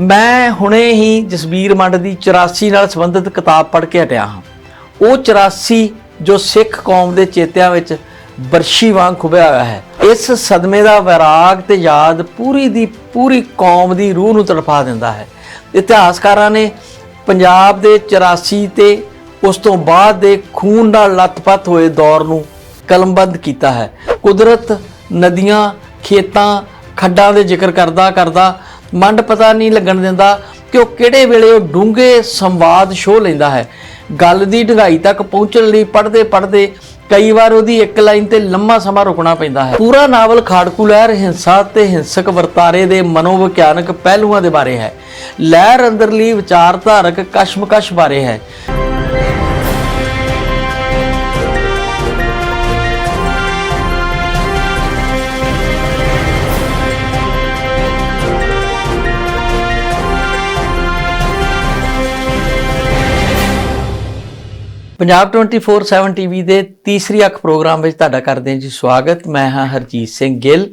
ਮੈਂ ਹੁਣੇ ਹੀ ਜਸਬੀਰ ਮੰਡ ਦੀ 84 ਨਾਲ ਸੰਬੰਧਿਤ ਕਿਤਾਬ ਪੜ੍ਹ ਕੇ ਹਟਿਆ ਹਾਂ। ਉਹ 84 ਜੋ ਸਿੱਖ ਕੌਮ ਦੇ ਚੇਤਿਆਂ ਵਿੱਚ ਬਰਸ਼ੀ ਵਾਂਗ ਖੁਬਿਆ ਹੋਇਆ ਹੈ। ਇਸ ਸਦਮੇ ਦਾ ਵਿਰਾਗ ਤੇ ਯਾਦ ਪੂਰੀ ਦੀ ਪੂਰੀ ਕੌਮ ਦੀ ਰੂਹ ਨੂੰ ਤੜਫਾ ਦਿੰਦਾ ਹੈ। ਇਤਿਹਾਸਕਾਰਾਂ ਨੇ ਪੰਜਾਬ ਦੇ 84 ਤੇ ਉਸ ਤੋਂ ਬਾਅਦ ਦੇ ਖੂਨ ਨਾਲ ਲੱਥਪੱਥ ਹੋਏ ਦੌਰ ਨੂੰ ਕਲਮਬੰਦ ਕੀਤਾ ਹੈ। ਕੁਦਰਤ ਨਦੀਆਂ, ਖੇਤਾਂ, ਖੱਡਾਂ ਦੇ ਜ਼ਿਕਰ ਕਰਦਾ ਕਰਦਾ ਮੰਡ ਪਤਾ ਨਹੀਂ ਲੱਗਣ ਦਿੰਦਾ ਕਿ ਉਹ ਕਿਹੜੇ ਵੇਲੇ ਉਹ ਡੂੰਘੇ ਸੰਵਾਦ ਸ਼ੋਅ ਲੈਂਦਾ ਹੈ। ਗੱਲ ਦੀ ਢਗਾਈ ਤੱਕ ਪਹੁੰਚਣ ਲਈ ਪੜ੍ਹਦੇ ਪੜ੍ਹਦੇ ਕਈ ਵਾਰ ਉਹਦੀ ਇੱਕ ਲਾਈਨ ਤੇ ਲੰਮਾ ਸਮਾਂ ਰੁਕਣਾ ਪੈਂਦਾ ਹੈ। ਪੂਰਾ ਨਾਵਲ ਖਾੜਕੂ ਲਹਿਰ, ਹਿੰਸਾ ਤੇ ਹਿੰਸਕ ਵਰਤਾਰੇ ਦੇ ਮਨੋਵਿਗਿਆਨਕ ਪਹਿਲੂਆਂ ਦੇ ਬਾਰੇ ਹੈ। ਲਹਿਰ ਅੰਦਰਲੀ ਵਿਚਾਰਧਾਰਕ ਕਸ਼ਮਕਸ਼ ਬਾਰੇ ਹੈ। ਪੰਜਾਬ 24/7 ਟੀਵੀ ਦੇ ਤੀਸਰੀ ਅੱਖ ਪ੍ਰੋਗਰਾਮ ਵਿੱਚ ਤੁਹਾਡਾ ਕਰਦੇ ਹਾਂ ਜੀ ਸਵਾਗਤ। ਮੈਂ ਹਾਂ ਹਰਜੀਤ ਸਿੰਘ ਗਿੱਲ।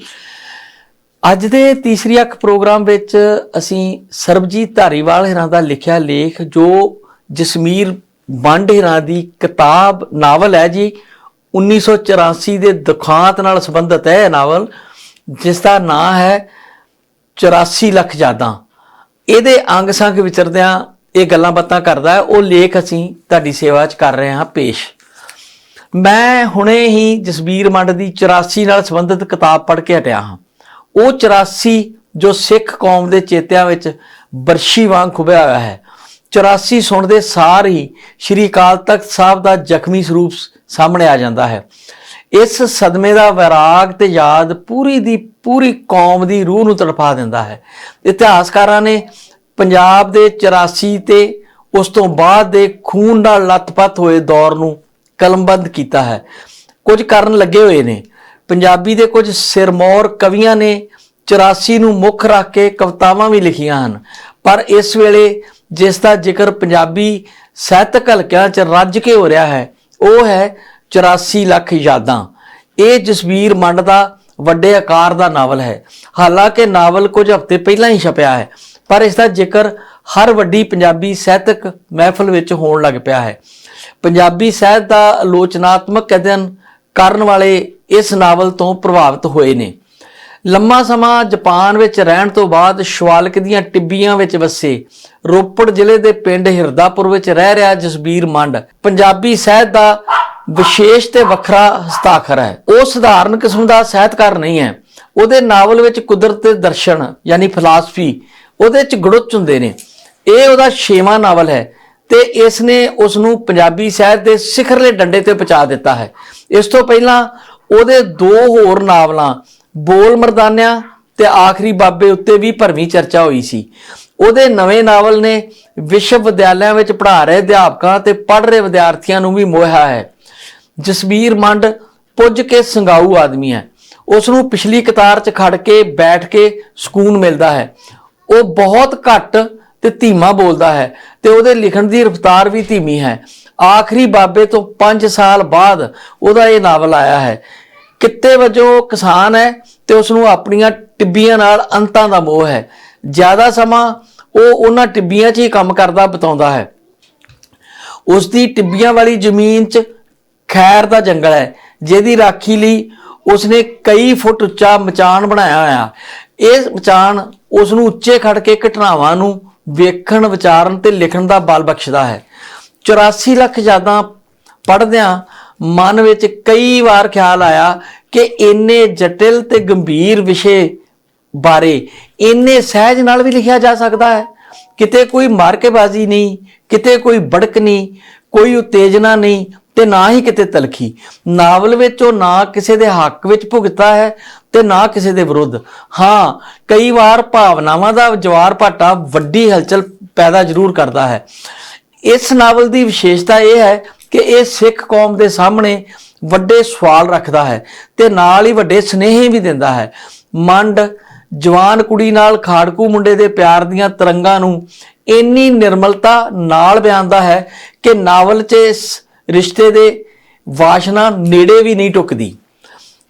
ਅੱਜ ਦੇ ਤੀਸਰੀ ਅੱਖ ਪ੍ਰੋਗਰਾਮ ਵਿੱਚ ਅਸੀਂ ਸਰਬਜੀਤ ਧਾਰੀਵਾਲ ਹਿਰਾਂ ਦਾ ਲਿਖਿਆ ਲੇਖ ਜੋ ਜਸਮੀਰ ਵੰਡ ਹਿਰਾਂ ਦੀ ਕਿਤਾਬ, ਨਾਵਲ ਹੈ ਜੀ। 1984 ਦੇ ਦੁਖਾਂਤ ਨਾਲ ਸੰਬੰਧਿਤ ਹੈ ਇਹ ਨਾਵਲ, ਜਿਸ ਦਾ ਨਾਂ ਹੈ 84 ਲੱਖ ਯਾਦਾਂ। ਇਹਦੇ ਅੰਗ ਸੰਗ ਵਿਚਰਦਿਆਂ ਇਹ ਗੱਲਾਂ ਬਾਤਾਂ ਕਰਦਾ ਹੈ ਉਹ ਲੇਖ ਅਸੀਂ ਤੁਹਾਡੀ ਸੇਵਾ 'ਚ ਕਰ ਰਹੇ ਹਾਂ ਪੇਸ਼। ਮੈਂ ਹੁਣੇ ਹੀ ਜਸਬੀਰ ਮੰਡ ਦੀ 84 ਨਾਲ ਸੰਬੰਧਿਤ ਕਿਤਾਬ ਪੜ੍ਹ ਕੇ ਹਟਿਆ ਹਾਂ। ਉਹ 84 ਜੋ ਸਿੱਖ ਕੌਮ ਦੇ ਚੇਤਿਆਂ ਵਿੱਚ ਬਰਸ਼ੀ ਵਾਂਗ ਖੁਬਿਆ ਹੋਇਆ ਹੈ। 84 ਸੁਣਦੇ ਸਾਰ ਹੀ ਸ਼੍ਰੀ ਅਕਾਲ ਤਖਤ ਸਾਹਿਬ ਦਾ ਜ਼ਖਮੀ ਸਰੂਪ ਸਾਹਮਣੇ ਆ ਜਾਂਦਾ ਹੈ। ਇਸ ਸਦਮੇ ਦਾ ਵਿਰਾਗ ਤੇ ਯਾਦ ਪੂਰੀ ਦੀ ਪੂਰੀ ਕੌਮ ਦੀ ਰੂਹ ਨੂੰ ਤੜਫਾ ਦਿੰਦਾ ਹੈ। ਇਤਿਹਾਸਕਾਰਾਂ ਨੇ ਪੰਜਾਬ ਦੇ 84 ਤੇ ਉਸ ਤੋਂ ਬਾਅਦ ਦੇ ਖੂਨ ਨਾਲ ਲੱਥਪੱਥ ਹੋਏ ਦੌਰ ਨੂੰ ਕਲਮਬੰਦ ਕੀਤਾ ਹੈ। ਕੁਝ ਕਰਨ ਲੱਗੇ ਹੋਏ ਨੇ। ਪੰਜਾਬੀ ਦੇ ਕੁਝ ਸਿਰਮੌਰ ਕਵੀਆਂ ਨੇ 84 ਨੂੰ ਮੁੱਖ ਰੱਖ ਕੇ ਕਵਿਤਾਵਾਂ ਵੀ ਲਿਖੀਆਂ ਹਨ। ਪਰ ਇਸ ਵੇਲੇ ਜਿਸ ਦਾ ਜ਼ਿਕਰ ਪੰਜਾਬੀ ਸਾਹਿਤਕ ਹਲਕਿਆਂ 'ਚ ਰੱਜ ਕੇ ਹੋ ਰਿਹਾ ਹੈ, ਉਹ ਹੈ 84 ਲੱਖ ਯਾਦਾਂ। ਇਹ ਜਸਵੀਰ ਮੰਡ ਦਾ ਵੱਡੇ ਆਕਾਰ ਦਾ ਨਾਵਲ ਹੈ। ਹਾਲਾਂਕਿ ਨਾਵਲ ਕੁਝ ਹਫ਼ਤੇ ਪਹਿਲਾਂ ਹੀ ਛਪਿਆ ਹੈ। ਪਰ ਇਸ ਦਾ ਜ਼ਿਕਰ ਹਰ ਵੱਡੀ ਪੰਜਾਬੀ ਸਾਹਿਤਕ ਮਹਿਫਲ ਵਿੱਚ ਹੋਣ ਲੱਗ ਪਿਆ ਹੈ। ਪੰਜਾਬੀ ਸਾਹਿਤ ਦਾ ਆਲੋਚਨਾਤਮਕ ਅਧਿਐਨ ਕਰਨ ਵਾਲੇ ਇਸ ਨਾਵਲ ਤੋਂ ਪ੍ਰਭਾਵਿਤ ਹੋਏ ਨੇ। ਲੰਮਾ ਸਮਾਂ ਜਾਪਾਨ ਵਿੱਚ ਰਹਿਣ ਤੋਂ ਬਾਅਦ ਸ਼ਵਾਲਕ ਦੀਆਂ ਟਿੱਬੀਆਂ ਵਿੱਚ ਵਸੇ ਰੋਪੜ ਜ਼ਿਲ੍ਹੇ ਦੇ ਪਿੰਡ ਹਿਰਦਾਪੁਰ ਵਿੱਚ ਰਹਿ ਰਿਹਾ ਜਸਬੀਰ ਮੰਡ ਪੰਜਾਬੀ ਸਾਹਿਤ ਦਾ ਵਿਸ਼ੇਸ਼ ਤੇ ਵੱਖਰਾ ਹਸਤਾਖਰ ਹੈ। ਉਹ ਸਧਾਰਨ ਕਿਸਮ ਦਾ ਸਾਹਿਤਕਾਰ ਨਹੀਂ ਹੈ। ਉਹਦੇ ਨਾਵਲ ਵਿੱਚ ਕੁਦਰਤ ਦੇ ਦਰਸ਼ਨ ਯਾਨੀ ਫਿਲਾਸਫੀ ਉਹਦੇ ਚ ਗੁੜੁੱਚ ਹੁੰਦੇ ਨੇ। ਇਹ ਉਹਦਾ ਛੇਵਾਂ ਨਾਵਲ ਹੈ ਤੇ ਇਸ ਨੇ ਉਸ ਨੂੰ ਪੰਜਾਬੀ ਸਾਹਿਤ ਦੇ ਸਿਖਰਲੇ ਡੰਡੇ ਤੇ ਪਹੁੰਚਾ ਦਿੱਤਾ ਹੈ। ਇਸ ਤੋਂ ਪਹਿਲਾਂ ਉਹਦੇ ਦੋ ਹੋਰ ਨਾਵਲਾਂ, ਬੋਲ ਮਰਦਾਨਿਆਂ ਤੇ ਆਖਰੀ ਬਾਬੇ ਉੱਤੇ ਵੀ ਭਰਵੀਂ ਚਰਚਾ ਹੋਈ ਸੀ। ਉਹਦੇ ਨਵੇਂ ਨਾਵਲ ਨੇ ਵਿਸ਼ਵ ਵਿਦਿਆਲਿਆਂ ਵਿੱਚ ਪੜ੍ਹਾ ਰਹੇ ਅਧਿਆਪਕਾਂ ਤੇ ਪੜ੍ਹ ਰਹੇ ਵਿਦਿਆਰਥੀਆਂ ਨੂੰ ਵੀ ਮੋਹਿਆ ਹੈ। ਜਸਵੀਰ ਮੰਡ ਪੁੱਜ ਕੇ ਸੰਗਾਊ ਆਦਮੀ ਹੈ। ਉਸ ਨੂੰ ਪਿਛਲੀ ਕਤਾਰ 'ਚ ਖੜ ਕੇ ਬੈਠ ਕੇ ਸਕੂਨ ਮਿਲਦਾ ਹੈ। ਉਹ ਬਹੁਤ ਘੱਟ ਤੇ ਧੀਮਾ ਬੋਲਦਾ ਹੈ ਤੇ ਉਹਦੇ ਲਿਖਣ ਦੀ ਰਫ਼ਤਾਰ ਵੀ ਧੀਮੀ ਹੈ। ਆਖਰੀ ਬਾਬੇ ਤੋਂ 5 ਸਾਲ ਬਾਅਦ ਉਹਦਾ ਇਹ ਨਾਵਲ ਆਇਆ ਹੈ। ਕਿੱਤੇ ਵਜੋਂ ਕਿਸਾਨ ਹੈ ਤੇ ਉਸ ਨੂੰ ਆਪਣੀਆਂ ਟਿੱਬੀਆਂ ਨਾਲ ਅੰਤਾਂ ਦਾ ਮੋਹ ਹੈ। ਜ਼ਿਆਦਾ ਸਮਾਂ ਉਹ ਉਹਨਾਂ ਟਿੱਬੀਆਂ 'ਚ ਹੀ ਕੰਮ ਕਰਦਾ ਬਤਾਉਂਦਾ ਹੈ। ਉਸ ਦੀ ਟਿੱਬੀਆਂ ਵਾਲੀ ਜ਼ਮੀਨ 'ਚ ਖੈਰ ਦਾ ਜੰਗਲ ਹੈ, ਜਿਹਦੀ ਰਾਖੀ ਲਈ ਉਸਨੇ ਕਈ ਫੁੱਟ ਉੱਚਾ ਮਚਾਨ ਬਣਾਇਆ ਹੋਇਆ। ਇਹ ਮਚਾਨ ਉਸ ਨੂੰ ਉੱਚੇ ਖੜ ਕੇ ਘਟਨਾਵਾਂ ਨੂੰ ਵੇਖਣ, ਵਿਚਾਰਨ ਤੇ ਲਿਖਣ ਦਾ ਬਲ ਬਖਸ਼ਦਾ ਹੈ। 84 ਲੱਖ ਯਾਦਾਂ ਪੜ੍ਹਦਿਆਂ ਮਨ ਵਿੱਚ ਕਈ ਵਾਰ ਖਿਆਲ ਆਇਆ ਕਿ ਇੰਨੇ ਜਟਿਲ ਤੇ ਗੰਭੀਰ ਵਿਸ਼ੇ ਬਾਰੇ ਇੰਨੇ ਸਹਿਜ ਨਾਲ ਵੀ ਲਿਖਿਆ ਜਾ ਸਕਦਾ ਹੈ। ਕਿਤੇ ਕੋਈ ਮਾਰਕੇਬਾਜ਼ੀ ਨਹੀਂ, ਕਿਤੇ ਕੋਈ ਬੜਕ ਨਹੀਂ, ਕੋਈ ਉਤੇਜਨਾ ਨਹੀਂ ਤੇ ਨਾ ਹੀ ਕਿਤੇ ਤਲਖੀ। ਨਾਵਲ ਵਿੱਚ ਉਹ ਨਾ ਕਿਸੇ ਦੇ ਹੱਕ ਵਿੱਚ ਭੁਗਤਾ ਹੈ ਤੇ ਨਾ ਕਿਸੇ ਦੇ ਵਿਰੁੱਧ। ਹਾਂ, ਕਈ ਵਾਰ ਭਾਵਨਾਵਾਂ ਦਾ ਜਵਾਰ ਭਾਟਾ ਵੱਡੀ ਹਲਚਲ ਪੈਦਾ ਜ਼ਰੂਰ ਕਰਦਾ ਹੈ। ਇਸ ਨਾਵਲ ਦੀ ਵਿਸ਼ੇਸ਼ਤਾ ਇਹ ਹੈ ਕਿ ਇਹ ਸਿੱਖ ਕੌਮ ਦੇ ਸਾਹਮਣੇ ਵੱਡੇ ਸਵਾਲ ਰੱਖਦਾ ਹੈ ਤੇ ਨਾਲ ਹੀ ਵੱਡੇ ਸਨੇਹ ਵੀ ਦਿੰਦਾ ਹੈ। ਮੰਡ, ਜਵਾਨ ਕੁੜੀ ਨਾਲ ਖਾੜਕੂ ਮੁੰਡੇ ਦੇ ਪਿਆਰ ਦੀਆਂ ਤਰੰਗਾਂ ਨੂੰ ਇੰਨੀ ਨਿਰਮਲਤਾ ਨਾਲ ਬਿਆਨਦਾ ਹੈ ਕਿ ਨਾਵਲ 'ਚ ਰਿਸ਼ਤੇ ਦੇ ਵਾਸ਼ਨਾ ਨੇੜੇ ਵੀ ਨਹੀਂ ਟੁੱਕਦੀ।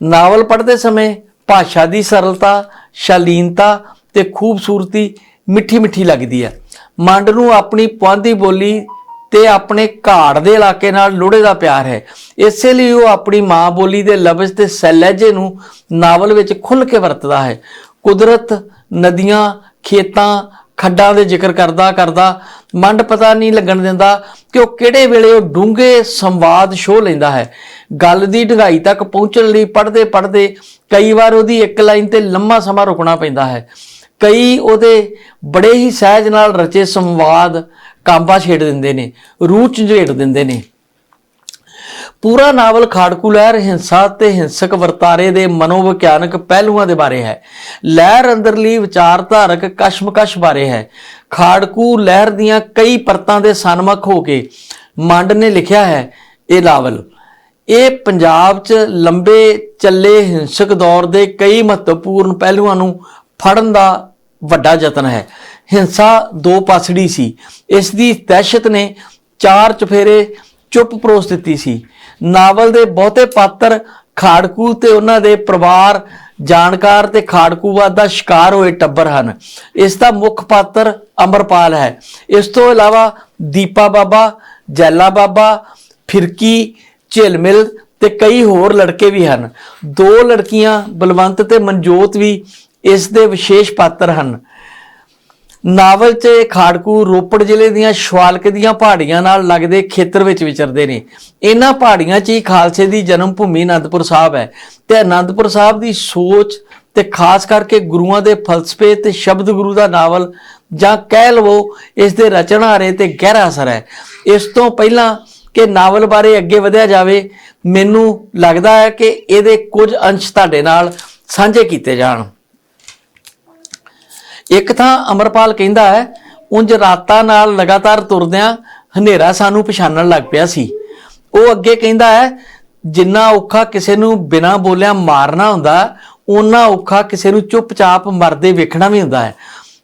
ਨਾਵਲ ਪੜ੍ਹਦੇ ਸਮੇਂ ਭਾਸ਼ਾ ਦੀ ਸਰਲਤਾ, ਸ਼ਾਲੀਨਤਾ ਤੇ ਖੂਬਸੂਰਤੀ ਮਿੱਠੀ ਮਿੱਠੀ ਲੱਗਦੀ ਹੈ। ਮੰਡ ਨੂੰ ਆਪਣੀ ਪੁਆਂਦੀ ਬੋਲੀ ਤੇ ਆਪਣੇ ਘਾੜ ਦੇ ਇਲਾਕੇ ਨਾਲ ਲੋੜੇ ਦਾ ਪਿਆਰ ਹੈ। ਇਸੇ ਲਈ ਉਹ ਆਪਣੀ ਮਾਂ ਬੋਲੀ ਦੇ ਲਫ਼ਜ਼ ਤੇ ਸਹਿਲਜੇ ਨੂੰ ਨਾਵਲ ਵਿੱਚ ਖੁੱਲ੍ਹ ਕੇ ਵਰਤਦਾ ਹੈ। ਕੁਦਰਤ, ਨਦੀਆਂ, ਖੇਤਾਂ, ਖੱਡਾਂ ਦੇ ਜ਼ਿਕਰ ਕਰਦਾ ਕਰਦਾ ਮੰਡ ਪਤਾ ਨਹੀਂ ਲੱਗਣ ਦਿੰਦਾ ਕਿ ਉਹ ਕਿਹੜੇ ਵੇਲੇ ਉਹ ਡੂੰਘੇ ਸੰਵਾਦ ਸ਼ੋਹ ਲੈਂਦਾ ਹੈ। ਗੱਲ ਦੀ ਢਗਾਈ ਤੱਕ ਪਹੁੰਚਣ ਲਈ ਪੜ੍ਹਦੇ ਪੜ੍ਹਦੇ ਕਈ ਵਾਰ ਉਹਦੀ ਇੱਕ ਲਾਈਨ ਤੇ ਲੰਮਾ ਸਮਾਂ ਰੁਕਣਾ ਪੈਂਦਾ ਹੈ। ਕਈ ਉਹਦੇ ਬੜੇ ਹੀ ਸਹਿਜ ਨਾਲ ਰਚੇ ਸੰਵਾਦ ਕਾਂਬਾ ਛੇੜ ਦਿੰਦੇ ਨੇ, ਰੂਹ ਝੰਜੇੜ ਦਿੰਦੇ ਨੇ। ਪੂਰਾ ਨਾਵਲ ਖਾੜਕੂ ਲਹਿਰ, ਹਿੰਸਾ ਤੇ ਹਿੰਸਕ ਵਰਤਾਰੇ ਦੇ ਮਨੋਵਿਗਿਆਨਕ ਪਹਿਲੂਆਂ ਦੇ ਬਾਰੇ ਹੈ। ਲਹਿਰ ਅੰਦਰਲੀ ਵਿਚਾਰਧਾਰਕ ਕਸ਼ਮਕਸ਼ ਬਾਰੇ ਹੈ। ਖਾੜਕੂ ਲਹਿਰ ਦੀਆਂ ਕਈ ਪਰਤਾਂ ਦੇ ਸਨਮੁਖ ਹੋ ਕੇ ਮੰਡ ਨੇ ਲਿਖਿਆ ਹੈ ਇਹ ਨਾਵਲ। ਇਹ ਪੰਜਾਬ 'ਚ ਲੰਬੇ ਚੱਲੇ ਹਿੰਸਕ ਦੌਰ ਦੇ ਕਈ ਮਹੱਤਵਪੂਰਨ ਪਹਿਲੂਆਂ ਨੂੰ ਫੜਨ ਦਾ ਵੱਡਾ ਯਤਨ ਹੈ। ਹਿੰਸਾ ਦੋ ਪਾਸੜੀ ਸੀ। ਇਸ ਦੀ ਦਹਿਸ਼ਤ ਨੇ ਚਾਰ ਚਫੇਰੇ ਚੁੱਪ ਪਰੋਸ ਦਿੱਤੀ ਸੀ। ਨਾਵਲ ਦੇ ਬਹੁਤੇ ਪਾਤਰ ਖਾੜਕੂ ਤੇ ਉਹਨਾਂ ਦੇ ਪਰਿਵਾਰ ਜਾਣਕਾਰ ਤੇ ਖਾੜਕੂਵਾਦ ਦਾ ਸ਼ਿਕਾਰ ਹੋਏ ਟੱਬਰ ਹਨ। ਇਸ ਦਾ ਮੁੱਖ ਪਾਤਰ ਅਮਰਪਾਲ ਹੈ। ਇਸ ਤੋਂ ਇਲਾਵਾ ਦੀਪਾ ਬਾਬਾ, ਜੈਲਾ ਬਾਬਾ, ਫਿਰਕੀ ਝਿਲਮਿਲ ਤੇ ਕਈ ਹੋਰ ਲੜਕੇ ਵੀ ਹਨ। ਦੋ ਲੜਕੀਆਂ ਬਲਵੰਤ ਤੇ ਮਨਜੋਤ ਵੀ ਇਸ ਦੇ ਵਿਸ਼ੇਸ਼ ਪਾਤਰ ਹਨ। ਨਾਵਲ 'ਚ ਖਾੜਕੂ ਰੋਪੜ ਜ਼ਿਲ੍ਹੇ ਦੀਆਂ ਸ਼ਵਾਲਕ ਦੀਆਂ ਪਹਾੜੀਆਂ ਨਾਲ ਲੱਗਦੇ ਖੇਤਰ ਵਿੱਚ ਵਿਚਰਦੇ ਨੇ। ਇਹਨਾਂ ਪਹਾੜੀਆਂ 'ਚ ਹੀ ਖਾਲਸੇ ਦੀ ਜਨਮ ਭੂਮੀ ਅਨੰਦਪੁਰ ਸਾਹਿਬ ਹੈ ਤੇ ਅਨੰਦਪੁਰ ਸਾਹਿਬ ਦੀ ਸੋਚ ਤੇ ਖਾਸ ਕਰਕੇ ਗੁਰੂਆਂ ਦੇ ਫਲਸਫੇ ਤੇ ਸ਼ਬਦ ਗੁਰੂ ਦਾ ਨਾਵਲ ਜਾਂ ਕਹਿ ਲਵੋ ਇਸ ਦੇ ਰਚਨਾਰੇ ਤੇ ਗਹਿਰਾ ਅਸਰ ਹੈ। ਇਸ ਤੋਂ ਪਹਿਲਾਂ ਕਿ ਨਾਵਲ ਬਾਰੇ ਅੱਗੇ ਵਧਿਆ ਜਾਵੇ, ਮੈਨੂੰ ਲੱਗਦਾ ਹੈ ਕਿ ਇਹਦੇ ਕੁਝ ਅੰਸ਼ ਤੁਹਾਡੇ ਨਾਲ ਸਾਂਝੇ ਕੀਤੇ ਜਾਣ। ਇੱਕ ਤਾਂ ਅਮਰਪਾਲ ਕਹਿੰਦਾ ਹੈ ਉਂਝ ਰਾਤਾਂ ਨਾਲ ਲਗਾਤਾਰ ਤੁਰਦਿਆਂ ਹਨੇਰਾ ਸਾਨੂੰ ਪਛਾਣਨ ਲੱਗ ਪਿਆ ਸੀ। ਉਹ ਅੱਗੇ ਕਹਿੰਦਾ ਹੈ, ਜਿੰਨਾ ਔਖਾ ਕਿਸੇ ਨੂੰ ਬਿਨਾਂ ਬੋਲਿਆ ਮਾਰਨਾ ਹੁੰਦਾ, ਓਨਾ ਔਖਾ ਕਿਸੇ ਨੂੰ ਚੁੱਪਚਾਪ ਮਰਦੇ ਵੇਖਣਾ ਵੀ ਹੁੰਦਾ ਹੈ।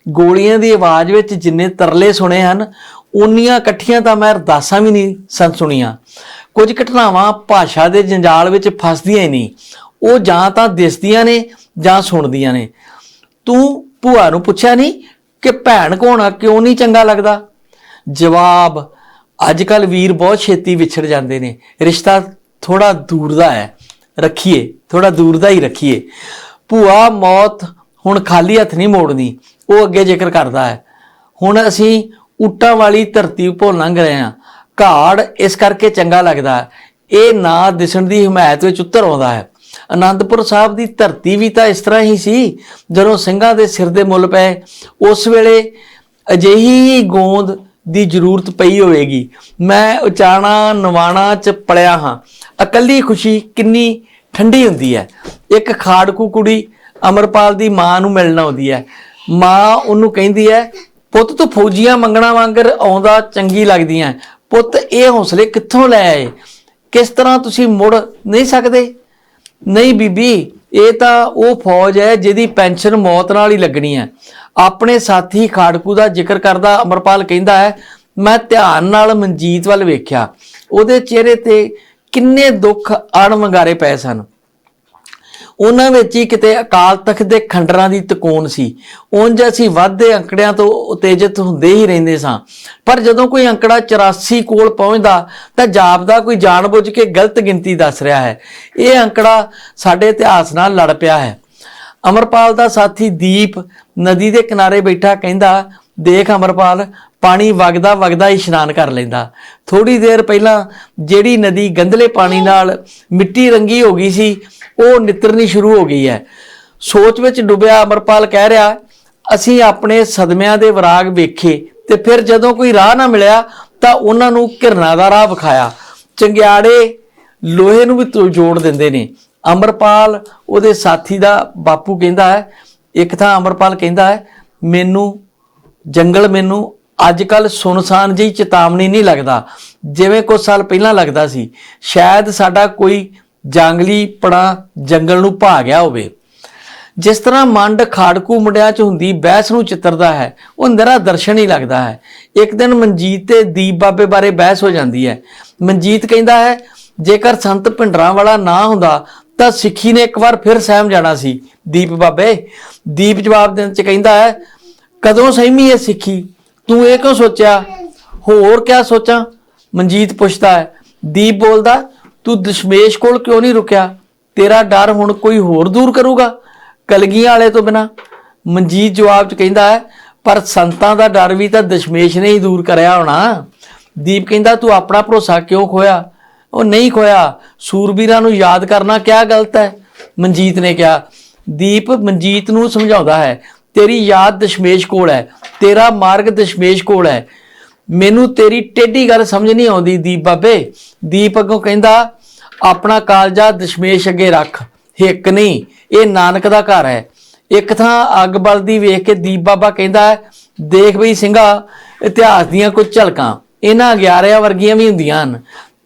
ਗੋਲੀਆਂ ਦੀ ਆਵਾਜ਼ ਵਿੱਚ ਜਿੰਨੇ ਤਰਲੇ ਸੁਣੇ ਹਨ ਉਨੀਆਂ ਇਕੱਠੀਆਂ ਤਾਂ ਮੈਂ ਅਰਦਾਸਾਂ ਵੀ ਨਹੀਂ ਸੰ ਸੁਣੀਆਂ। ਕੁਝ ਘਟਨਾਵਾਂ ਭਾਸ਼ਾ ਦੇ ਜੰਜਾਲ ਵਿੱਚ ਫਸਦੀਆਂ ਹੀ ਨਹੀਂ। ਉਹ ਜਾਂ ਤਾਂ ਦਿਸਦੀਆਂ ਨੇ ਜਾਂ ਸੁਣਦੀਆਂ ਨੇ। ਤੂੰ ਭੂਆ ਨੂੰ ਪੁੱਛਿਆ ਨਹੀਂ ਕਿ ਭੈਣ ਕੌਣ ਆ, ਕਿਉਂ ਨਹੀਂ ਚੰਗਾ ਲੱਗਦਾ? ਜਵਾਬ ਅੱਜ ਕੱਲ ਵੀਰ ਬਹੁਤ ਛੇਤੀ ਵਿਛੜ ਜਾਂਦੇ ਨੇ। ਰਿਸ਼ਤਾ ਥੋੜਾ ਦੂਰ ਦਾ ਹੈ। ਰੱਖੀਏ ਥੋੜਾ ਦੂਰ ਦਾ ਹੀ ਰੱਖੀਏ। ਭੂਆ ਮੌਤ ਹੁਣ ਖਾਲੀ ਹੱਥ ਨਹੀਂ ਮੋੜਨੀ, ਉਹ ਅੱਗੇ ਜ਼ਿਕਰ ਕਰਦਾ ਹੈ। ਹੁਣ ਅਸੀਂ ਉੱਟਾਂ ਵਾਲੀ ਧਰਤੀ ਉੱਪਰ ਲੰਘ ਰਹੇ ਹਾਂ। ਘਾੜ ਇਸ ਕਰਕੇ ਚੰਗਾ ਲੱਗਦਾ ਇਹ ਨਾ ਦਿਸਣ ਦੀ ਹਮਾਇਤ ਵਿੱਚ ਉਤਰ ਆਉਂਦਾ ਹੈ। ਅਨੰਦਪੁਰ ਸਾਹਿਬ ਦੀ ਧਰਤੀ ਵੀ ਤਾਂ ਇਸ ਤਰ੍ਹਾਂ ਹੀ ਸੀ, ਜਦੋਂ ਸਿੰਘਾਂ ਦੇ ਸਿਰ ਦੇ ਮੁੱਲ ਪਏ, ਉਸ ਵੇਲੇ ਅਜਿਹੀ ਹੀ ਗੋਂਦ ਦੀ ਜ਼ਰੂਰਤ ਪਈ ਹੋਵੇਗੀ। ਮੈਂ ਉਚਾਣਾ ਨਵਾਣਾ ਚ ਪੜਿਆ ਹਾਂ। ਇਕੱਲੀ ਖੁਸ਼ੀ ਕਿੰਨੀ ਠੰਡੀ ਹੁੰਦੀ ਹੈ। ਇੱਕ ਖਾੜਕੂ ਕੁੜੀ ਅਮਰਪਾਲ ਦੀ ਮਾਂ ਨੂੰ ਮਿਲਣ ਆਉਂਦੀ ਹੈ। ਮਾਂ ਉਹਨੂੰ ਕਹਿੰਦੀ ਹੈ, ਪੁੱਤ ਤੂੰ ਫੌਜੀਆਂ ਮੰਗਣਾ ਵਾਂਗਰ ਆਉਂਦਾ ਚੰਗੀ ਲੱਗਦੀਆਂ। ਪੁੱਤ, ਇਹ ਹੌਸਲੇ ਕਿੱਥੋਂ ਲੈ ਆਏ? ਕਿਸ ਤਰ੍ਹਾਂ ਤੁਸੀਂ ਮੁੜ ਨਹੀਂ ਸਕਦੇ? ਨਹੀਂ ਬੀਬੀ, ਇਹ ਤਾਂ ਉਹ ਫੌਜ ਹੈ ਜਿਹਦੀ ਪੈਨਸ਼ਨ ਮੌਤ ਨਾਲ ਹੀ ਲੱਗਣੀ ਹੈ। ਆਪਣੇ ਸਾਥੀ ਖਾੜਕੂ ਦਾ ਜ਼ਿਕਰ ਕਰਦਾ ਅਮਰਪਾਲ ਕਹਿੰਦਾ ਹੈ, ਮੈਂ ਧਿਆਨ ਨਾਲ ਮਨਜੀਤ ਵੱਲ ਵੇਖਿਆ। ਉਹਦੇ ਚਿਹਰੇ ਤੇ ਕਿੰਨੇ ਦੁੱਖ ਅਣਵੰਗਾਰੇ ਪਏ ਸਨ। ਉਹਨਾਂ ਵਿੱਚ ਹੀ ਕਿਤੇ ਅਕਾਲ ਤਖਤ ਦੇ ਖੰਡਰਾਂ ਦੀ ਤਕੂਨ ਸੀ। ਉਂਝ ਅਸੀਂ ਵਾਧੇ ਅੰਕੜਿਆਂ ਤੋਂ ਉਤੇਜਿਤ ਹੁੰਦੇ ਹੀ ਰਹਿੰਦੇ ਸਾਂ। ਪਰ ਜਦੋਂ ਕੋਈ ਅੰਕੜਾ 84 ਕੋਲ ਪਹੁੰਚਦਾ, ਤਾਂ ਜਾਪਦਾ ਕੋਈ ਜਾਣਬੁੱਝ ਕੇ ਗਲਤ ਗਿਣਤੀ ਦੱਸ ਰਿਹਾ ਹੈ। ਇਹ ਅੰਕੜਾ ਸਾਡੇ ਇਤਿਹਾਸ ਨਾਲ ਲੜ ਪਿਆ ਹੈ। ਅਮਰਪਾਲ ਦਾ ਸਾਥੀ ਦੀਪ ਨਦੀ ਦੇ ਕਿਨਾਰੇ ਬੈਠਾ ਕਹਿੰਦਾ, ਦੇਖ ਅਮਰਪਾਲ, ਪਾਣੀ ਵਗਦਾ ਵਗਦਾ ਹੀ ਇਸ਼ਨਾਨ ਕਰ ਲੈਂਦਾ। ਥੋੜੀ ਦੇਰ ਪਹਿਲਾਂ ਜਿਹੜੀ ਨਦੀ ਗੰਧਲੇ ਪਾਣੀ ਨਾਲ ਮਿੱਟੀ ਰੰਗੀ ਹੋ ਗਈ ਸੀ ਉਹ ਨਿਤਰਨੀ ਸ਼ੁਰੂ ਹੋ ਗਈ ਹੈ। ਸੋਚ ਵਿੱਚ ਡੁੱਬਿਆ ਅਮਰਪਾਲ ਕਹਿ ਰਿਹਾ, ਅਸੀਂ ਆਪਣੇ ਸਦਮਿਆਂ ਦੇ ਵਿਰਾਗ ਵੇਖੇ ਤੇ ਫਿਰ ਜਦੋਂ ਕੋਈ ਰਾਹ ਨਾ ਮਿਲਿਆ ਤਾਂ ਉਹਨਾਂ ਨੂੰ ਘਿਰਨਾ ਦਾ ਰਾਹ ਵਿਖਾਇਆ। ਚੰਗਿਆੜੇ ਲੋਹੇ ਨੂੰ ਵੀ ਜੋੜ ਦਿੰਦੇ ਨੇ। ਅਮਰਪਾਲ ਉਹਦੇ ਸਾਥੀ ਦਾ ਬਾਪੂ ਕਹਿੰਦਾ ਹੈ, ਇੱਕ ਤਾਂ ਅਮਰਪਾਲ ਕਹਿੰਦਾ ਹੈ, ਮੈਨੂੰ, ਜੰਗਲ ਮੈਨੂੰ ਅੱਜ ਕੱਲ ਸੁਨਸਾਨ ਜਿਹੀ ਚੇਤਾਵਨੀ ਨਹੀਂ ਲੱਗਦਾ। ਜਿਵੇਂ ਕੁਝ ਸਾਲ ਪਹਿਲਾਂ ਲੱਗਦਾ ਸੀ, ਸ਼ਾਇਦ ਸਾਡਾ ਕੋਈ ਜੰਗਲੀ ਪੜਾ ਜੰਗਲ ਨੂੰ ਭਾ ਗਿਆ ਹੋਵੇ। ਜਿਸ ਤਰ੍ਹਾਂ ਮੰਡ ਖਾੜਕੂ ਮੁੰਡਿਆਂ 'ਚ ਹੁੰਦੀ, ਬਹਿਸ ਨੂੰ ਚਿੱਤਰਦਾ ਹੈ, ਉਹ ਨਿਰਾ ਦਰਸ਼ਨ ਹੀ ਲੱਗਦਾ ਹੈ। ਇੱਕ ਦਿਨ ਮਨਜੀਤ ਤੇ ਦੀਪ ਬਾਬੇ ਬਾਰੇ ਬਹਿਸ ਹੋ ਜਾਂਦੀ ਹੈ। ਮਨਜੀਤ ਕਹਿੰਦਾ ਹੈ, ਜੇਕਰ ਸੰਤ ਭਿੰਡਰਾਂ ਵਾਲਾ ਨਾ ਹੁੰਦਾ, ਤਾਂ ਸਿੱਖੀ ਨੇ ਇੱਕ ਵਾਰ ਫਿਰ ਸਹਿਮ ਜਾਣਾ ਸੀ। ਦੀਪ ਬਾਬੇ, ਦੀਪ ਜਵਾਬ ਦੇਣ 'ਚ ਕਹਿੰਦਾ ਹੈ, ਕਦੋਂ ਸਹਿਮੀ ਹੈ ਸਿੱਖੀ? ਤੂੰ ਇਹ ਕਿਉਂ ਸੋਚਿਆ? ਹੋਰ ਕਿਆ ਸੋਚਾਂ? ਮਨਜੀਤ ਪੁੱਛਦਾ ਹੈ, ਦੀਪ ਬੋਲਦਾ ਤੂੰ ਦਸ਼ਮੇਸ਼ ਕੋਲ ਕਿਉਂ ਨਹੀਂ ਰੁਕਿਆ? ਤੇਰਾ ਡਰ ਹੁਣ ਕੋਈ ਹੋਰ ਦੂਰ ਕਰੂਗਾ? ਕਲਗੀਆਂ ਵਾਲੇ ਤੋਂ ਬਿਨਾ? ਮਨਜੀਤ ਜਵਾਬ ਚ ਕਹਿੰਦਾ ਹੈ, ਪਰ ਸੰਤਾਂ ਦਾ ਡਰ ਵੀ ਤਾਂ ਦਸ਼ਮੇਸ਼ ਨੇ ਹੀ ਦੂਰ ਕਰਿਆ ਹੋਣਾ। ਦੀਪ ਕਹਿੰਦਾ, ਤੂੰ ਆਪਣਾ ਭਰੋਸਾ ਕਿਉਂ ਖੋਇਆ? ਉਹ ਨਹੀਂ ਖੋਇਆ। ਸੂਰਬੀਰਾਂ ਨੂੰ ਯਾਦ ਕਰਨਾ ਕਿਆ ਗਲਤ ਹੈ? ਮਨਜੀਤ ਨੇ ਕਿਹਾ। ਦੀਪ ਮਨਜੀਤ ਨੂੰ ਸਮਝਾਉਂਦਾ ਹੈ, ਤੇਰੀ ਯਾਦ ਦਸ਼ਮੇਸ਼ ਕੋਲ ਹੈ। ਤੇਰਾ ਮਾਰਗ ਦਸ਼ਮੇਸ਼ ਕੋਲ ਹੈ। ਮੈਨੂੰ ਤੇਰੀ ਟੇਢੀ ਗੱਲ ਸਮਝ ਨਹੀਂ ਆਉਂਦੀ ਦੀਪ ਬਾਬੇ। ਦੀਪ ਅੱਗੋਂ ਕਹਿੰਦਾ, ਆਪਣਾ ਕਾਲਜਾ ਦਸ਼ਮੇਸ਼ ਅੱਗੇ ਰੱਖ। ਹਿੱਕ ਨਹੀਂ, ਇਹ ਨਾਨਕ ਦਾ ਘਰ ਹੈ। ਇੱਕ ਥਾਂ ਅੱਗ ਬਲਦੀ ਵੇਖ ਕੇ ਦੀਪ ਬਾਬਾ ਕਹਿੰਦਾ, ਦੇਖ ਬਈ ਸਿੰਘਾ, ਇਤਿਹਾਸ ਦੀਆਂ ਕੁਝ ਝਲਕਾਂ। ਇਹਨਾਂ 11 ਵਰਗੀਆਂ ਵੀ ਹੁੰਦੀਆਂ ਹਨ।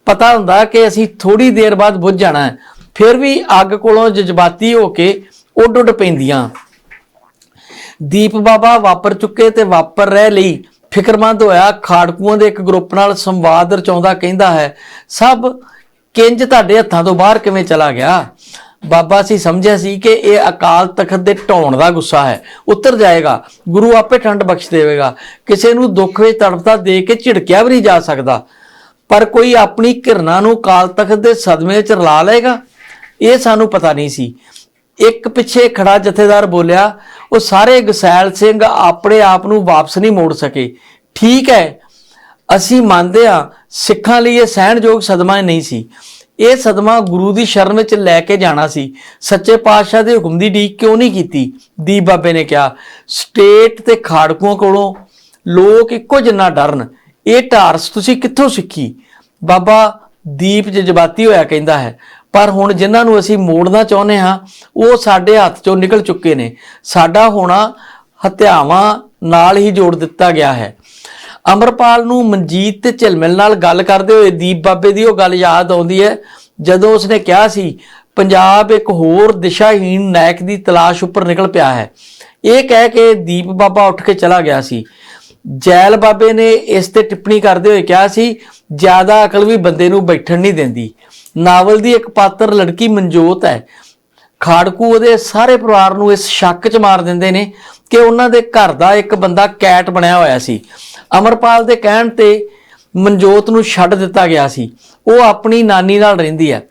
ਪਤਾ ਹੁੰਦਾ ਕਿ ਅਸੀਂ ਥੋੜੀ ਦੇਰ ਬਾਅਦ ਬੁੱਝ ਜਾਣਾ ਹੈ। ਫਿਰ ਵੀ ਅੱਗ ਕੋਲੋਂ ਜਜ਼ਬਾਤੀ ਹੋ ਕੇ ਉੱਡ ਉੱਡ ਪੈਂਦੀਆਂ। ਦੀਪ ਬਾਬਾ ਵਾਪਰ ਚੁੱਕੇ ਤੇ ਵਾਪਰ ਰਹਿ ਲਈ। ਫਿਕਰਮੰਦ ਹੋਇਆ, ਖਾੜਕੂਆਂ ਦੇ ਇੱਕ ਗਰੁੱਪ ਨਾਲ ਸੰਵਾਦ ਰਚਾਉਂਦਾ ਕਹਿੰਦਾ ਹੈ, ਸਭ ਕਿੰਜ ਤੁਹਾਡੇ ਹੱਥਾਂ ਤੋਂ ਬਾਹਰ ਕਿਵੇਂ ਚਲਾ ਗਿਆ? ਬਾਬਾ ਸੀ ਸਮਝਿਆ ਸੀ ਕਿ ਇਹ ਅਕਾਲ ਤਖਤ ਦੇ ਢਾਉਣ ਦਾ ਗੁੱਸਾ ਹੈ। ਉੱਤਰ ਜਾਏਗਾ, ਗੁਰੂ ਆਪੇ ਠੰਡ ਬਖਸ਼ ਦੇਵੇਗਾ। ਕਿਸੇ ਨੂੰ ਦੁੱਖ ਵਿੱਚ ਤੜਫਦਾ ਦੇ ਕੇ ਝਿੜਕਿਆ ਵੀ ਨਹੀਂ ਜਾ ਸਕਦਾ। ਪਰ ਕੋਈ ਆਪਣੀ ਘਿਰਨਾ ਨੂੰ ਕਾਲ ਤਖਤ ਦੇ ਸਦਮੇ 'ਚ ਰਲਾ ਲਏਗਾ? ਇਹ ਸਾਨੂੰ ਪਤਾ ਨਹੀਂ ਸੀ। ਇੱਕ ਪਿੱਛੇ ਖੜਾ ਜਥੇਦਾਰ ਬੋਲਿਆ, ਉਹ ਸਾਰੇ ਗਸੈਲ ਸਿੰਘ ਆਪਣੇ ਆਪ ਨੂੰ ਵਾਪਸ ਨਹੀਂ ਮੋੜ ਸਕੇ। ਠੀਕ ਹੈ, ਅਸੀਂ ਮੰਨਦੇ ਹਾਂ ਸਿੱਖਾਂ ਲਈ ਇਹ ਸਹਿਣਯੋਗ ਸਦਮਾ ਨਹੀਂ ਸੀ। ਇਹ ਸਦਮਾ ਗੁਰੂ ਦੀ ਸ਼ਰਨ ਵਿੱਚ ਲੈ ਕੇ ਜਾਣਾ ਸੀ। ਸੱਚੇ ਪਾਤਸ਼ਾਹ ਦੇ ਹੁਕਮ ਦੀ ਢੀਕ ਕਿਉਂ ਨਹੀਂ ਕੀਤੀ? ਦੀਪ ਬਾਬੇ ਨੇ ਕਿਹਾ, ਸਟੇਟ ਤੇ ਖਾੜਕੂਆਂ ਕੋਲੋਂ ਲੋਕ ਇੱਕੋ ਜਿੰਨਾ ਡਰਨ। ਇਹ ਢਾਰਸ ਤੁਸੀਂ ਕਿੱਥੋਂ ਸਿੱਖੀ? ਬਾਬਾ ਦੀਪ ਜਜ਼ਬਾਤੀ ਹੋਇਆ ਕਹਿੰਦਾ ਹੈ ਪਰ ਹੁਣ ਜਿਨ੍ਹਾਂ ਨੂੰ ਅਸੀਂ ਮੋੜਨਾ ਚਾਹੁੰਦੇ ਹਾਂ, ਉਹ ਸਾਡੇ ਹੱਥ ਚੋਂ ਨਿਕਲ ਚੁੱਕੇ ਨੇ। ਸਾਡਾ ਹੋਣਾ ਹਤਿਆਵਾਂ ਨਾਲ ਹੀ ਜੋੜ ਦਿੱਤਾ ਗਿਆ ਹੈ। ਅਮਰਪਾਲ ਨੂੰ ਮਨਜੀਤ ਤੇ ਝਿਲਮਿਲ ਨਾਲ ਗੱਲ ਕਰਦੇ ਹੋਏ ਦੀਪ ਬਾਬੇ ਦੀ ਉਹ ਗੱਲ ਯਾਦ ਆਉਂਦੀ ਹੈ, ਜਦੋਂ ਉਸਨੇ ਕਿਹਾ ਸੀ, ਪੰਜਾਬ ਇੱਕ ਹੋਰ ਦਿਸ਼ਾਹੀਣ ਨਾਇਕ ਦੀ ਤਲਾਸ਼ ਉੱਪਰ ਨਿਕਲ ਪਿਆ ਹੈ। ਇਹ ਕਹਿ ਕੇ ਦੀਪ ਬਾਬਾ ਉੱਠ ਕੇ ਚਲਾ ਗਿਆ ਸੀ। ਜੈਲ ਬਾਬੇ ਨੇ ਇਸ ਤੇ ਟਿੱਪਣੀ ਕਰਦੇ ਹੋਏ ਕਿਹਾ ਸੀ, ਜ਼ਿਆਦਾ ਅਕਲ ਵੀ ਬੰਦੇ ਨੂੰ ਬੈਠਣ ਨਹੀਂ ਦਿੰਦੀ। ਨਾਵਲ ਦੀ ਇੱਕ ਪਾਤਰ ਲੜਕੀ ਮਨਜੋਤ ਹੈ। ਖਾੜਕੂ ਉਹਦੇ ਸਾਰੇ ਪਰਿਵਾਰ ਨੂੰ ਇਸ ਸ਼ੱਕ 'ਚ ਮਾਰ ਦਿੰਦੇ ਨੇ ਕਿ ਉਹਨਾਂ ਦੇ ਘਰ ਦਾ ਇੱਕ ਬੰਦਾ ਕੈਟ ਬਣਿਆ ਹੋਇਆ ਸੀ। ਅਮਰਪਾਲ ਦੇ ਕਹਿਣ ਤੇ ਮਨਜੋਤ ਨੂੰ ਛੱਡ ਦਿੱਤਾ ਗਿਆ ਸੀ। ਉਹ ਆਪਣੀ ਨਾਨੀ ਨਾਲ ਰਹਿੰਦੀ ਹੈ।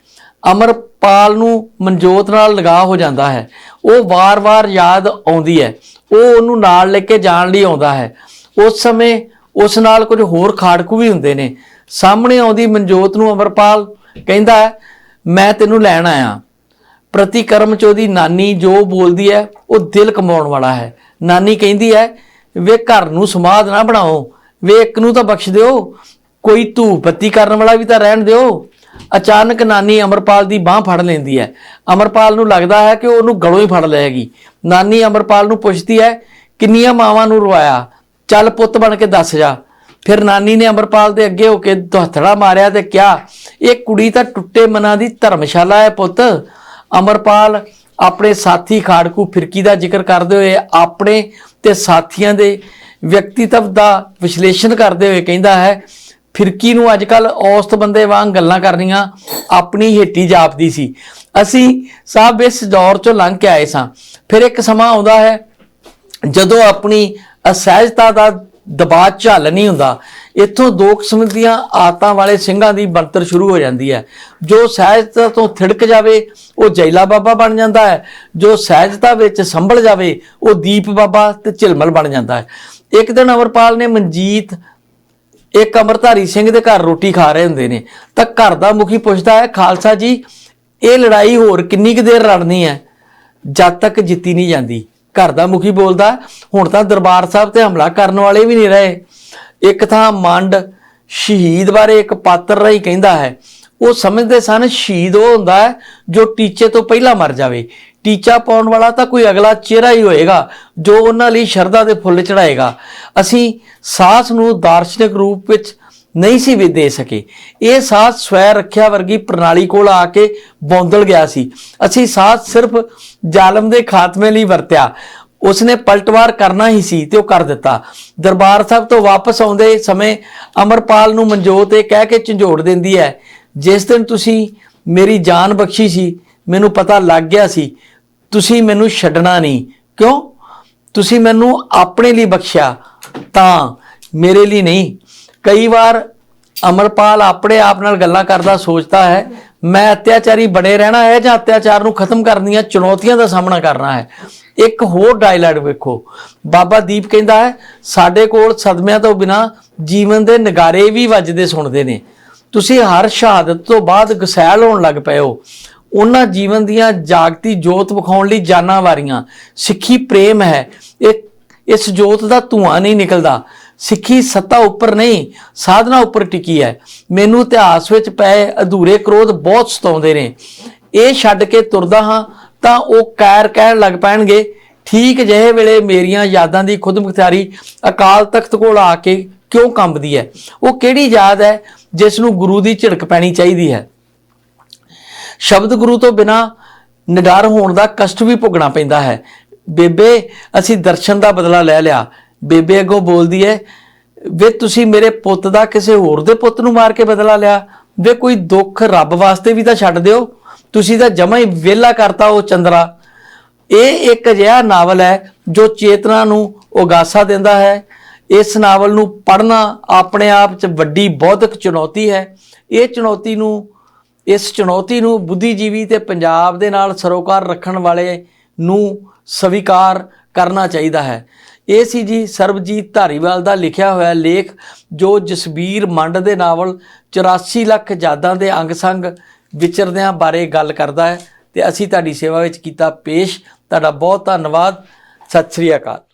ਅਮਰਪਾਲ ਨੂੰ ਮਨਜੋਤ ਨਾਲ ਲਗਾਅ ਹੋ ਜਾਂਦਾ ਹੈ। ਉਹ ਵਾਰ-ਵਾਰ ਯਾਦ ਆਉਂਦੀ ਹੈ। ਉਹ ਉਹਨੂੰ ਨਾਲ ਲੈ ਕੇ ਜਾਣ ਲਈ ਆਉਂਦਾ ਹੈ। ਉਸ ਸਮੇਂ ਉਸ ਨਾਲ ਕੁਝ ਹੋਰ ਖਾੜਕੂ ਵੀ ਹੁੰਦੇ ਨੇ। ਸਾਹਮਣੇ ਆਉਂਦੀ ਮਨਜੋਤ ਨੂੰ ਅਮਰਪਾਲ ਕਹਿੰਦਾ ਹੈ, ਮੈਂ ਤੈਨੂੰ ਲੈਣ ਆਇਆ। ਪ੍ਰਤੀਕਰਮ ਚ ਉਹਦੀ ਨਾਨੀ ਜੋ ਬੋਲਦੀ ਹੈ ਉਹ ਦਿਲ ਕਮਾਉਣ ਵਾਲਾ ਹੈ। ਨਾਨੀ ਕਹਿੰਦੀ ਹੈ ਵੇ ਘਰ ਨੂੰ ਸਮਾਧ ਨਾ ਬਣਾਓ। ਵੇ ਇੱਕ ਨੂੰ ਤਾਂ ਬਖਸ਼ ਦਿਓ। ਕੋਈ ਧੂਪ ਬੱਤੀ ਕਰਨ ਵਾਲਾ ਵੀ ਤਾਂ ਰਹਿਣ ਦਿਓ। ਅਚਾਨਕ ਨਾਨੀ ਅਮਰਪਾਲ ਦੀ ਬਾਹ ਫੜ ਲੈਂਦੀ ਹੈ। ਅਮਰਪਾਲ ਨੂੰ ਲੱਗਦਾ ਹੈ ਕਿ ਉਹਨੂੰ ਗਲੋਂ ਹੀ ਫੜ ਲਏਗੀ ਨਾਨੀ ਅਮਰਪਾਲ ਨੂੰ ਪੁੱਛਦੀ ਹੈ ਕਿੰਨੀਆਂ ਮਾਵਾਂ ਨੂੰ ਰਵਾਇਆ ਚੱਲ ਪੁੱਤ ਬਣ ਕੇ ਦੱਸ ਜਾ। ਫਿਰ ਨਾਨੀ ਨੇ ਅਮਰਪਾਲ ਦੇ ਅੱਗੇ ਹੋ ਕੇ ਦੁਹਥੜਾ ਮਾਰਿਆ ਤੇ ਕਿਹਾ, ਇਹ ਕੁੜੀ ਤਾਂ ਟੁੱਟੇ ਮਨਾਂ ਦੀ ਧਰਮਸ਼ਾਲਾ ਹੈ ਪੁੱਤ। ਅਮਰਪਾਲ ਆਪਣੇ ਸਾਥੀ ਖਾੜਕੂ ਫਿਰਕੀ ਦਾ ਜ਼ਿਕਰ ਕਰਦੇ ਹੋਏ ਆਪਣੇ ਤੇ ਸਾਥੀਆਂ ਦੇ ਵਿਅਕਤੀਤਵ ਦਾ ਵਿਸ਼ਲੇਸ਼ਣ ਕਰਦੇ ਹੋਏ ਕਹਿੰਦਾ ਹੈ, ਫਿਰਕੀ ਨੂੰ ਅੱਜ ਅੱਜਕੱਲ ਔਸਤ ਬੰਦੇ ਵਾਂਗ ਗੱਲਾਂ ਕਰਨੀਆਂ ਆਪਣੀ ਹੇਟੀ ਜਾਪਦੀ ਸੀ। ਅਸੀਂ ਸਭ ਇਸ ਦੌਰ ਚੋਂ ਲੰਘ ਕੇ ਆਏ ਸਾਂ। ਫਿਰ ਇੱਕ ਸਮਾਂ ਆਉਂਦਾ ਹੈ, ਜਦੋਂ ਆਪਣੀ ਅਸਹਿਜਤਾ ਦਾ ਦਬਾਅ ਝੱਲ ਨਹੀਂ ਹੁੰਦਾ। ਇੱਥੋਂ ਦੋ ਕਿਸਮ ਦੀਆਂ ਆਦਤਾਂ ਵਾਲੇ ਸਿੰਘਾਂ ਦੀ ਬਣਤਰ ਸ਼ੁਰੂ ਹੋ ਜਾਂਦੀ ਹੈ। ਜੋ ਸਹਿਜਤਾ ਤੋਂ ਥਿੜਕ ਜਾਵੇ, ਉਹ ਜੈਲਾ ਬਾਬਾ ਬਣ ਜਾਂਦਾ ਹੈ। ਜੋ ਸਹਿਜਤਾ ਵਿੱਚ ਸੰਭਲ ਜਾਵੇ, ਉਹ ਦੀਪ ਬਾਬਾ ਤੇ ਝਿਲਮਲ ਬਣ ਜਾਂਦਾ ਹੈ। ਇੱਕ ਦਿਨ ਅਮਰਪਾਲ ਨੇ ਮਨਜੀਤ, ਇੱਕ ਅਮਰਧਾਰੀ ਸਿੰਘ ਦੇ ਘਰ ਰੋਟੀ ਖਾ ਰਹੇ ਹੁੰਦੇ ਨੇ। ਤਾਂ ਘਰ ਦਾ ਮੁਖੀ ਪੁੱਛਦਾ ਹੈ, ਖਾਲਸਾ ਜੀ, ਇਹ ਲੜਾਈ ਹੋਰ ਕਿੰਨੀ ਕੁ ਦੇਰ ਲੜਨੀ ਹੈ? ਜਦ ਤੱਕ ਜਿੱਤੀ ਨਹੀਂ ਜਾਂਦੀ। ਘਰ ਦਾ ਮੁਖੀ ਬੋਲਦਾ ਹੁਣ ਤਾਂ ਦਰਬਾਰ ਸਾਹਿਬ ਤੇ ਹਮਲਾ ਕਰਨ ਵਾਲੇ ਵੀ ਨਹੀਂ ਰਹੇ। ਇੱਕ ਥਾਂ ਮੰਡ ਸ਼ਹੀਦ ਬਾਰੇ ਇੱਕ ਪਾਤਰ ਰਹੀ ਕਹਿੰਦਾ ਹੈ, ਉਹ ਸਮਝਦੇ ਸਨ ਸ਼ਹੀਦ ਉਹ ਹੁੰਦਾ ਹੈ ਜੋ ਟੀਚੇ ਤੋਂ ਪਹਿਲਾਂ ਮਰ ਜਾਵੇ। ਟੀਚਾ ਪਾਉਣ ਵਾਲਾ ਤਾਂ ਕੋਈ ਅਗਲਾ ਚਿਹਰਾ ਹੀ ਹੋਏਗਾ, ਜੋ ਉਹਨਾਂ ਲਈ ਸ਼ਰਧਾ ਦੇ ਫੁੱਲ ਚੜਾਏਗਾ ਅਸੀਂ ਸਾਸ ਨੂੰ ਦਾਰਸ਼ਨਿਕ ਰੂਪ ਵਿੱਚ ਨਹੀਂ ਸੀ ਵੀ ਦੇ ਸਕੇ। ਇਹ ਸਾਥ ਸਵੈ ਰੱਖਿਆ ਵਰਗੀ ਪ੍ਰਣਾਲੀ ਕੋਲ ਆ ਕੇ ਬੌਂਦਲ ਗਿਆ ਸੀ। ਅਸੀਂ ਸਾਥ ਸਿਰਫ ਜ਼ਾਲਮ ਦੇ ਖਾਤਮੇ ਲਈ ਵਰਤਿਆ। ਉਸਨੇ ਪਲਟਵਾਰ ਕਰਨਾ ਹੀ ਸੀ ਤੇ ਉਹ ਕਰ ਦਿੱਤਾ। ਦਰਬਾਰ ਸਾਹਿਬ ਤੋਂ ਵਾਪਸ ਆਉਂਦੇ ਸਮੇਂ ਅਮਰਪਾਲ ਨੂੰ ਮਨਜੋਤ ਇਹ ਕਹਿ ਕੇ ਝੰਜੋੜ ਦਿੰਦੀ ਹੈ, ਜਿਸ ਦਿਨ ਤੁਸੀਂ ਮੇਰੀ ਜਾਨ ਬਖਸ਼ੀ ਸੀ, ਮੈਨੂੰ ਪਤਾ ਲੱਗ ਗਿਆ ਸੀ, ਤੁਸੀਂ ਮੈਨੂੰ ਛੱਡਣਾ ਨਹੀਂ। ਕਿਉਂ? ਤੁਸੀਂ ਮੈਨੂੰ ਆਪਣੇ ਲਈ ਬਖਸ਼ਿਆ ਤਾਂ ਮੇਰੇ ਲਈ ਨਹੀਂ। ਕਈ ਵਾਰ ਅਮਰਪਾਲ ਆਪਣੇ ਆਪ ਨਾਲ ਗੱਲਾਂ ਕਰਦਾ, ਸੋਚਦਾ ਹੈ, ਮੈਂ ਅਤਿਆਚਾਰੀ ਬਣੇ ਰਹਿਣਾ ਹੈ ਜਾਂ ਅਤਿਆਚਾਰ ਨੂੰ ਖਤਮ ਕਰਨ ਦੀਆਂ ਚੁਣੌਤੀਆਂ ਦਾ ਸਾਹਮਣਾ ਕਰਨਾ ਹੈ। ਇੱਕ ਹੋਰ ਡਾਇਲੌਗ ਵੇਖੋ। ਬਾਬਾ ਦੀਪ ਕਹਿੰਦਾ ਹੈ, ਸਾਡੇ ਕੋਲ ਸਦਮਿਆਂ ਤੋਂ ਬਿਨਾ ਜੀਵਨ ਦੇ ਨਗਾਰੇ ਵੀ ਵੱਜਦੇ ਸੁਣਦੇ ਨੇ। ਤੁਸੀਂ ਹਰ ਸ਼ਹਾਦਤ ਤੋਂ ਬਾਅਦ ਗਸੈਲ ਹੋਣ ਲੱਗ ਪਏ ਹੋ। ਉਹਨਾਂ ਜੀਵਨ ਦੀਆਂ ਜਾਗਤੀ ਜੋਤ ਵਿਖਾਉਣ ਲਈ ਜਾਨਾਂ ਵਾਰੀਆਂ। ਸਿੱਖੀ ਪ੍ਰੇਮ ਹੈ। ਇਹ, ਇਸ ਜੋਤ ਦਾ ਧੂਆਂ ਨਹੀਂ ਨਿਕਲਦਾ। ਸਿੱਖੀ ਸੱਤਾ ਉੱਪਰ ਨਹੀਂ, ਸਾਧਨਾ ਉੱਪਰ ਟਿਕੀ ਹੈ। ਮੈਨੂੰ ਇਤਿਹਾਸ ਵਿੱਚ ਪਏ ਅਧੂਰੇ ਕ੍ਰੋਧ ਬਹੁਤ ਸਤਾਉਂਦੇ ਨੇ। ਇਹ ਛੱਡ ਕੇ ਤੁਰਦਾ ਹਾਂ ਤਾਂ ਉਹ ਕੈਰ ਕਹਿਣ ਲੱਗ ਪੈਣਗੇ। ਠੀਕ ਜਿਹੇ ਵੇਲੇ ਮੇਰੀਆਂ ਯਾਦਾਂ ਦੀ ਖੁਦਮੁਖਤਿਆਰੀ ਅਕਾਲ ਤਖਤ ਕੋਲ ਆ ਕੇ ਕਿਉਂ ਕੰਬਦੀ ਹੈ? ਉਹ ਕਿਹੜੀ ਯਾਦ ਹੈ ਜਿਸ ਨੂੰ ਗੁਰੂ ਦੀ ਝਿੜਕ ਪੈਣੀ ਚਾਹੀਦੀ ਹੈ? ਸ਼ਬਦ ਗੁਰੂ ਤੋਂ ਬਿਨਾ ਨਿਡਰ ਹੋਣ ਦਾ ਕਸ਼ਟ ਵੀ ਭੋਗਣਾ ਪੈਂਦਾ ਹੈ। ਬੇਬੇ, ਅਸੀਂ ਦਰਸ਼ਨ ਦਾ ਬਦਲਾ ਲੈ ਲਿਆ। ਬੇਬੇ ਅੱਗੋਂ ਬੋਲਦੀ ਹੈ, ਵੇ ਤੁਸੀਂ ਮੇਰੇ ਪੁੱਤ ਦਾ ਕਿਸੇ ਹੋਰ ਦੇ ਪੁੱਤ ਨੂੰ ਮਾਰ ਕੇ ਬਦਲਾ ਲਿਆ? ਵੇ ਕੋਈ ਦੁੱਖ ਰੱਬ ਵਾਸਤੇ ਵੀ ਤਾਂ ਛੱਡ ਦਿਓ। ਤੁਸੀਂ ਤਾਂ ਜਮਾ ਹੀ ਵਿਹਲਾ ਕਰਤਾ ਉਹ ਚੰਦਰਾ। ਇਹ ਇੱਕ ਅਜਿਹਾ ਨਾਵਲ ਹੈ ਜੋ ਚੇਤਨਾ ਨੂੰ ਉਗਾਸਾ ਦਿੰਦਾ ਹੈ। ਇਸ ਨਾਵਲ ਨੂੰ ਪੜ੍ਹਨਾ ਆਪਣੇ ਆਪ 'ਚ ਵੱਡੀ ਬੌਧਿਕ ਚੁਣੌਤੀ ਹੈ। ਇਹ ਚੁਣੌਤੀ ਨੂੰ, ਇਸ ਚੁਣੌਤੀ ਨੂੰ ਬੁੱਧੀਜੀਵੀ ਤੇ ਪੰਜਾਬ ਦੇ ਨਾਲ ਸਰੋਕਾਰ ਰੱਖਣ ਵਾਲੇ ਨੂੰ ਸਵੀਕਾਰ ਕਰਨਾ ਚਾਹੀਦਾ ਹੈ। ਇਹ ਸੀ ਜੀ ਸਰਬਜੀਤ ਧਾਰੀਵਾਲ ਦਾ ਲਿਖਿਆ ਹੋਇਆ ਲੇਖ, ਜੋ ਜਸਬੀਰ ਮੰਡ ਦੇ ਨਾਵਲ 84 ਲੱਖ ਯਾਦਾਂ ਦੇ ਅੰਗ ਸੰਗ ਵਿਚਰਦਿਆਂ ਬਾਰੇ ਗੱਲ ਕਰਦਾ ਹੈ ਤੇ ਅਸੀਂ ਤੁਹਾਡੀ ਸੇਵਾ ਵਿੱਚ ਕੀਤਾ ਪੇਸ਼। ਤੁਹਾਡਾ ਬਹੁਤ ਧੰਨਵਾਦ। ਸਤਿ ਸ੍ਰੀ ਅਕਾਲ।